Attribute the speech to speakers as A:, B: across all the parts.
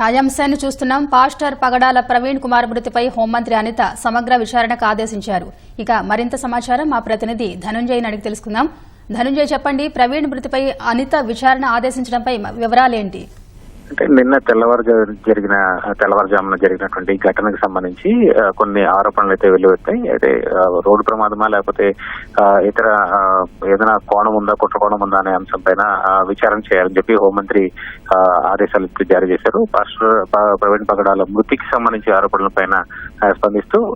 A: తాజాంశాన్ని చూస్తున్నాం. పాస్టర్ పగడాల ప్రవీణ్ కుమార్ మృతిపై హోంమంత్రి అనిత సమగ్ర విచారణకు ఆదేశించారు. ఇక మరింత సమాచారం మా ప్రతినిధి ధనుంజయ్ అడిగి తెలుసుకుందాం. ధనుంజయ్ చెప్పండి ప్రవీణ్ మృతిపై అనిత విచారణ ఆదేశించడంపై వివరాలేంటి?
B: అంటే నిన్న తెల్లవారు జరిగిన తెల్లవారుజామున జరిగినటువంటి ఘటనకు సంబంధించి కొన్ని ఆరోపణలు అయితే వెలువెత్తాయి అయితే రోడ్డు ప్రమాదమా లేకపోతే ఇతర ఏదైనా కోణం ఉందా కుట్ర కోణం ఉందా అనే అంశం పైన విచారణ చేయాలని చెప్పి హోంమంత్రి ఆదేశాలు జారీ చేశారు. పాస్టర్ ప్రవీణ్ పగడాల మృతికి సంబంధించి ఆరోపణల పైన స్పందిస్తూ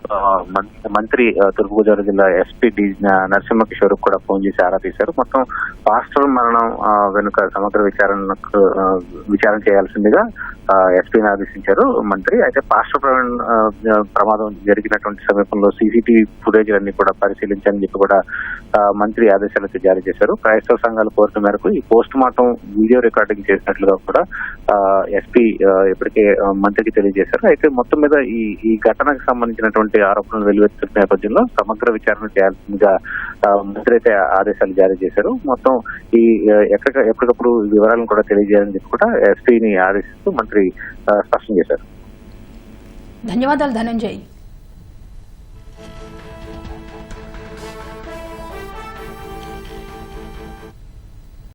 B: మం- మంత్రి తూర్పుగోదావరి జిల్లా ఎస్పీ డి నరసింహ కిషోర్ కూడా ఫోన్ చేసి ఆరా తీశారు. మొత్తం పాస్టర్ మరణం వెనుక సమగ్ర విచారణకు విచారణ చేయాల్సిందిగా ఎస్పీని ఆదేశించారు మంత్రి. అయితే పాస్టర్ ప్రవీణ్ ప్రమాదం జరిగినటువంటి సమీపంలో సీసీటీవీ ఫుటేజ్ అన్ని కూడా పరిశీలించాలని చెప్పి కూడా మంత్రి ఆదేశాలు జారీ చేశారు. క్రైస్తవ సంఘాల కోరిక మేరకు ఈ పోస్ట్ మార్టం వీడియో రికార్డింగ్ చేసినట్లుగా కూడా ఎస్పీ ఇప్పటికే మంత్రికి తెలియజేశారు. అయితే మొత్తం మీద ఈ ఈ ఘటనకు సంబంధించినటువంటి ఆరోపణలు వెలువెత్తుతున్న నేపథ్యంలో సమగ్ర విచారణ చేయాల్సిందిగా మంత్రి అయితే ఆదేశాలు జారీ చేశారు. మొత్తం ఈ ఎక్కడ ఎప్పటికప్పుడు వివరాలను కూడా తెలియజేయాలని చెప్పి కూడా ఎస్పీని ఆదేశిస్తూ మంత్రి స్పష్టం చేశారు.
A: ధన్యవాదాలు ధనంజయ్.